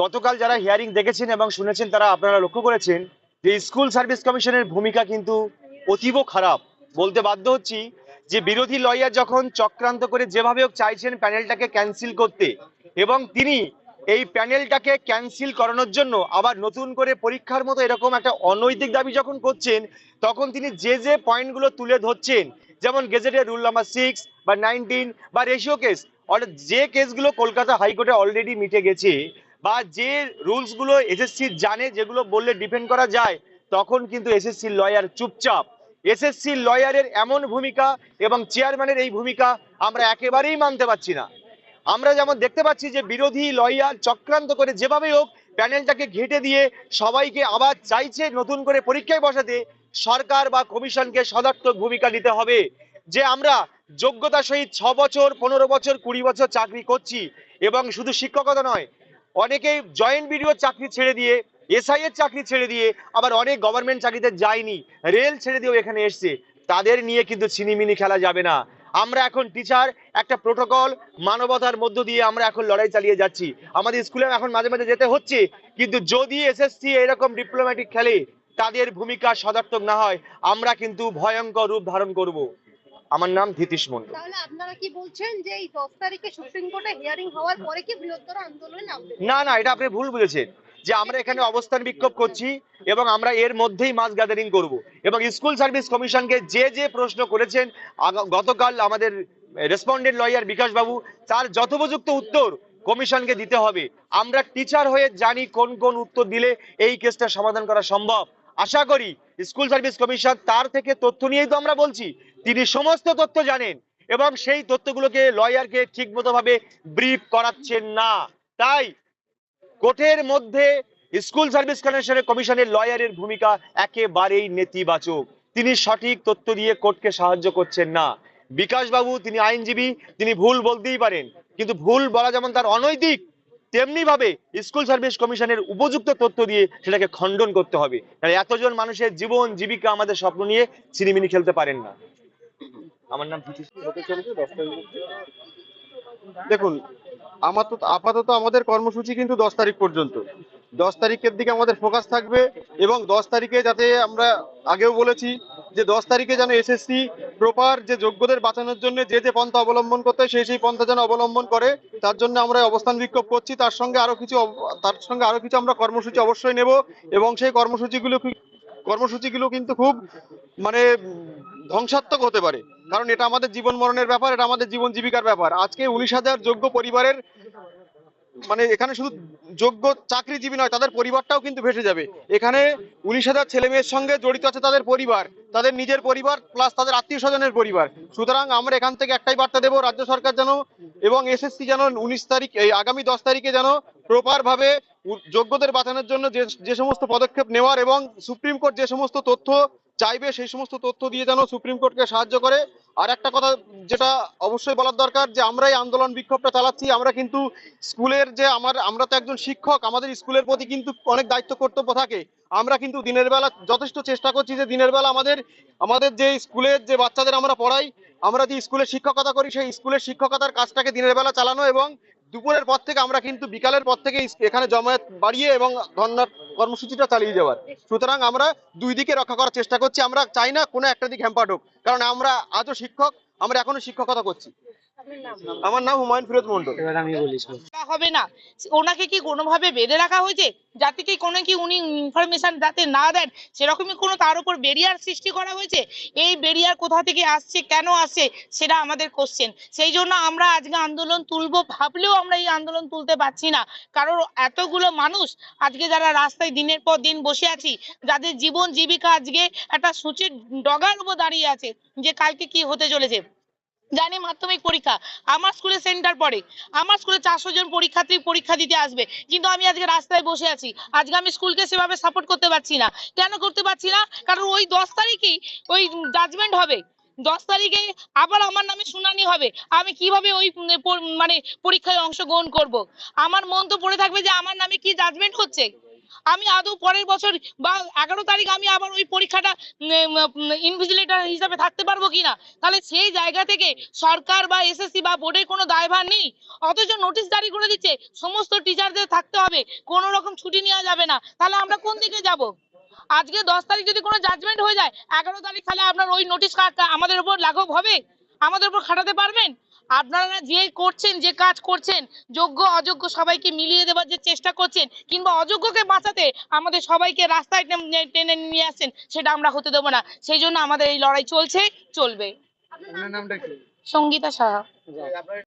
গতকাল যারা হিয়ারিং দেখেছেন এবং শুনেছেন, তারা আপনারা লক্ষ্য করেছেন যে স্কুল সার্ভিস কমিশনের ভূমিকা কিন্তু অতীব খারাপ। বলতে বাধ্য হচ্ছি যে বিরোধী লয়ার যখন চক্রান্ত করে যেভাবে হোক চাইছেন প্যানেলটাকে ক্যান্সেল করতে এবং তিনি এই প্যানেলটাকে ক্যান্সেল করানোর জন্য আবার নতুন করে পরীক্ষার মতো এরকম একটা অনৈতিক দাবি যখন করছেন, তখন তিনি যে যে পয়েন্টগুলো তুলে ধরছেন, যেমন গেজেটের রুল নাম্বার সিক্স বা নাইনটিন বা রেশিও কেস অর্থাৎ যে কেসগুলো কলকাতা হাইকোর্টে অলরেডি মিটে গেছে বা যে রুলসগুলো এসএসসি জানে, যেগুলো বললে ডিপেন্ড করা যায়, তখন কিন্তু এসএসসি লয়ার চুপচাপ। এসএসসি লয়ারের এমন ভূমিকা এবং চেয়ারম্যানের এই ভূমিকা আমরা একেবারেই মানতে পারছি না। আমরা যেমন দেখতে পাচ্ছি যে বিরোধী লয়ার চক্রান্ত করে যেভাবে হোক, প্যানেলটাকে ঘেটে দিয়ে সবাইকে আবার চাইছে নতুন করে পরীক্ষায় বসাতে, সরকার বা কমিশনকে সদার্থক ভূমিকা নিতে হবে। যে আমরা যোগ্যতা সহিত ছ বছর, পনেরো বছর, কুড়ি বছর চাকরি করছি এবং শুধু শিক্ষকতা নয় অনেকেই জয়েন্ট বিডিও চাকরি ছেড়ে দিয়ে, এসআই এর চাকরি ছেড়ে দিয়ে, আবার অনেক গভর্নমেন্ট চাকরিতে যায়নি, রেল ছেড়ে দিয়েও এখানে এসছে। তাদের নিয়ে কিন্তু ছিনিমিনি খেলা যাবে না। আমরা এখন টিচার একটা প্রোটোকল মানবতার মধ্য দিয়ে আমরা এখন লড়াই চালিয়ে যাচ্ছি। আমাদের স্কুলে এখন মাঝে মাঝে যেতে হচ্ছে, কিন্তু যদি এসএসসি এরকম ডিপ্লোম্যাটিক খেলে, তাদের ভূমিকা সদার্থক না হয়, আমরা কিন্তু ভয়ঙ্কর রূপ ধারণ করব। আমার নাম ধীতিশ মন্ডল তাহলে আপনারা কি বলছেন যে এই দশ তারিখে সুপ্রিম কোর্টে হিয়ারিং হওয়ার পরে কি বৃহত্তর আন্দোলনে নামবেন না না এটা আপনি ভুল বুঝেছেন। যে আমরা এখানে অবস্থান বিক্ষোভ করছি এবং আমরা এর মধ্যেই মাস গ্যাদারিং করব। এবং স্কুল সার্ভিস কমিশনকে যে যে প্রশ্ন করেছেন গতকাল আমাদের রেসপন্ডেন্ট লয়ার বিকাশ বাবু তার যথোপযুক্ত উত্তর কমিশনকে দিতে হবে। আমরা টিচার হয়ে জানি কোন কোন উত্তর দিলে এই কেসটা সমাধান করা সম্ভব। আশা করি স্কুল সার্ভিস কমিশন তার থেকে তথ্য নিয়েই তো আমরা বলছি। তিনি সমস্ত তথ্য জানেন এবং সেই তথ্যগুলোকে লয়ারকে ঠিক মতো ভাবে ব্রিফ করাচ্ছেন না। তাই কোর্টের মধ্যে স্কুল সার্ভিস কমিশনের কমিশনের লয়ারের ভূমিকা একেবারেই নেতিবাচক। তিনি সঠিক তথ্য দিয়ে কোর্টকে সাহায্য করছেন না। বিকাশ বাবু তিনি আইনজীবী, তিনি ভুল বলতেই পারেন। কিন্তু ভুল বলা যেমন তার অনৈতিক তেমনি ভাবে স্কুল সার্ভিস কমিশনের উপযুক্ত তথ্য দিয়ে সেটাকে খণ্ডন করতে হবে। তাই এতজন মানুষের জীবন জীবিকা আমাদের স্বপ্ন নিয়ে ছিনিমিনি খেলতে পারেন না। আমার নাম দেখুন আমার তো আপাতত আমাদের কর্মসূচি কিন্তু দশ তারিখ পর্যন্ত। দশ তারিখের দিকে আমাদের ফোকাস থাকবে এবং দশ তারিখে যাতে আমরা আগেও বলেছি যে দশ তারিখে যেন এসএসসি প্রপার যে যোগ্যদের বাঁচানোর জন্য যে যে পন্থা অবলম্বন করতে সেই সেই পন্থা যেন অবলম্বন করে, তার জন্য আমরা অবস্থান বিক্ষোভ করছি। তার সঙ্গে আরও কিছু তার সঙ্গে আরও কিছু আমরা কর্মসূচি অবশ্যই নেব এবং সেই কর্মসূচিগুলো কর্মসূচিগুলো কিন্তু খুব মানে ধ্বংসাত্মক হতে পারে। কারণ এটা আমাদের জীবন মরণের ব্যাপার, এটা আমাদের জীবন জীবিকার ব্যাপার। আজকে উনিশ হাজার যোগ্য পরিবারের মানে এখানে শুধু যোগ্য চাকরিজীবী নয়, তাদের পরিবারটাও কিন্তু ভেসে যাবে। এখানে উনিশ হাজার ছেলে মেয়ের সঙ্গে জড়িত আছে তাদের পরিবার, তাদের নিজের পরিবার প্লাস তাদের আত্মীয় স্বজনের পরিবার। সুতরাং আমরা এখান থেকে একটাই বার্তা দেবো, রাজ্য সরকার যেন এবং এসএসসি যেন উনিশ তারিখ, এই আগামী দশ তারিখে যেন প্রপার ভাবে যোগ্যদের বাঁচানোর জন্য যে যে সমস্ত পদক্ষেপ নেওয়ার এবং সুপ্রিম কোর্ট যে সমস্ত তথ্য চাইবে, সেই সমস্ত তথ্য দিয়ে যেন সুপ্রিম কোর্টকে সাহায্য করে। আর একটা কথা যেটা অবশ্যই বলার দরকার যে আমরা এই আন্দোলন বিক্ষোভটা চালাচ্ছি, আমরা কিন্তু স্কুলের যে আমার, আমরা তো একজন শিক্ষক, আমাদের স্কুলের প্রতি কিন্তু অনেক দায়িত্ব কর্তব্য থাকে। আমরা কিন্তু দিনের বেলা যথেষ্ট চেষ্টা করছি যে দিনের বেলা আমাদের আমাদের যে স্কুলের যে বাচ্চাদের আমরা পড়াই, আমরা যে স্কুলের শিক্ষকতা করি, সেই স্কুলের শিক্ষকতার কাজটাকে দিনের বেলা চালানো এবং দুপুরের পর থেকে আমরা কিন্তু বিকালের পর থেকে এখানে জমায়েত বাড়িয়ে এবং ধর্নার কর্মসূচিটা চালিয়ে যাওয়ার। সুতরাং আমরা দুই দিকে রক্ষা করার চেষ্টা করছি। আমরা চাই না কোনো একটা দিক হ্যাম্পার্ড হোক কারণ আমরা আজও শিক্ষক, আমরা এখনও শিক্ষকতা করছি। আমার নাম হুমায়ুন ফিরোজ মন্ডল রাখা হবে না। ওনাকে কি কোনোভাবে বেঁধে রাখা হয়েছে? যাতে কি কোনো কি উনি ইনফরমেশন যাতে না দেন? সেরকমই কোনো তার উপর বেরিয়ার সৃষ্টি করা হয়েছে? এই বেরিয়ার কোথা থেকে আসছে কেন আসছে সেটা আমাদের কোশ্চেন সেই জন্য আমরা আজকে আন্দোলন তুলবো ভাবলেও আমরা এই আন্দোলন তুলতে পারছি না। কারণ এতগুলো মানুষ আজকে যারা রাস্তায় দিনের পর দিন বসে আছি যাদের জীবন জীবিকা আজকে একটা সূচের ডগার উপর দাঁড়িয়ে আছে যে কালকে কি হতে চলেছে? জানি মাধ্যমিক পরীক্ষা। আমার স্কুলে সেন্টার পড়ে। আমার স্কুলে চারশো জন পরীক্ষার্থী পরীক্ষা দিতে আসবে। কিন্তু আমি আজকে রাস্তায় বসে আছি। আজকে আমি স্কুলকে সেভাবে সাপোর্ট করতে পারছি না। কেন করতে পারছি না? কারণ ওই দশ তারিখেই ওই জাজমেন্ট হবে। দশ তারিখে আবার আমার নামে শুনানি হবে। আমি কীভাবে ওই মানে পরীক্ষায় অংশগ্রহণ করব? আমার মন তো পড়ে থাকবে যে আমার নামে কি জাজমেন্ট হচ্ছে। আমি আদৌ পরের বছর বা এগারো তারিখ আমি আবার ওই পরীক্ষাটা ইনভিজিলেটার হিসাবে থাকতে পারব কিনা? তাহলে সেই জায়গা থেকে সরকার বা এসএসসি বা বোর্ডের কোনো দায়ভার নেই। অথচ নোটিশ জারি করে দিচ্ছে, সমস্ত টিচারদের থাকতে হবে, কোনো রকম ছুটি নেওয়া যাবে না। তাহলে আমরা কোন দিকে যাব? আজকে দশ তারিখ যদি কোনো জাজমেন্ট হয়ে যায়, এগারো তারিখ তাহলে আপনার ওই নোটিশ কার্ডটা আমাদের উপর লাঘব হবে? আমাদের উপর খাটাতে পারবেন? আপনারা যে করছেন যে কাজ করছেন যোগ্য অযোগ্য সবাইকে মিলিয়ে দেবার যে চেষ্টা করছেন কিংবা অযোগ্যকে বাঁচাতে আমাদের সবাইকে রাস্তায় টেনে নিয়ে আসছেন সেটা আমরা হতে দেবো না। সেই জন্য আমাদের এই লড়াই চলছে চলবে। সঙ্গীতা সাহা।